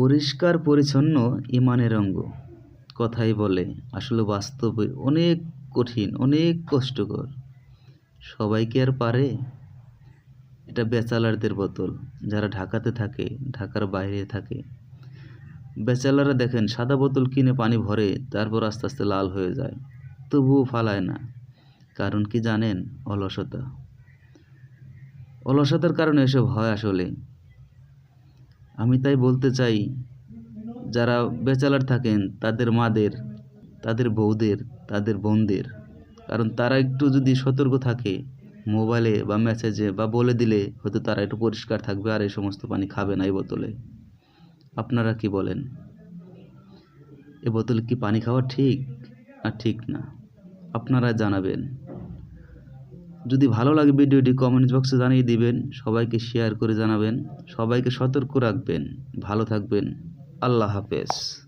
পরিষ্কার পরিচ্ছন্ন ইমানের অঙ্গ। কথাই বলে, আসলে বাস্তবে অনেক কঠিন, অনেক কষ্টকর। সবাই কি আর পারে? এটা ব্যাচেলারদের বোতল। যারা ঢাকাতে থাকে, ঢাকার বাইরে থাকে। ব্যাচেলাররা দেখেন, সাদা বোতল কিনে পানি ভরে তারপর আস্তে আস্তে লাল হয়ে যায়। তবুও ফালায় না। কারণ কি জানেন? অলসতা। অলসতার কারণে এসব হয় আসলে। আমি তাই বলতে চাই, যারা ব্যাচেলার থাকেন, তাদের মাদের, তাদের বউদের, তাদের বোনদের। কারণ তারা একটু যদি সতর্ক থাকে, মোবাইলে বা মেসেজে বা বলে দিলে হয়তো তারা একটু পরিষ্কার থাকবে আর এই সমস্ত পানি খাবে না এই বোতলে। আপনারা কি বলেন? এ বোতলে কি পানি খাওয়া ঠিক না ঠিক না? আপনারা জানাবেন। যদি ভালো লাগে ভিডিওটি কমেন্ট বক্সে জানিয়ে দিবেন, সবাইকে শেয়ার করে জানাবেন, সবাইকে সতর্ক রাখবেন। ভালো থাকবেন। আল্লাহ হাফেজ।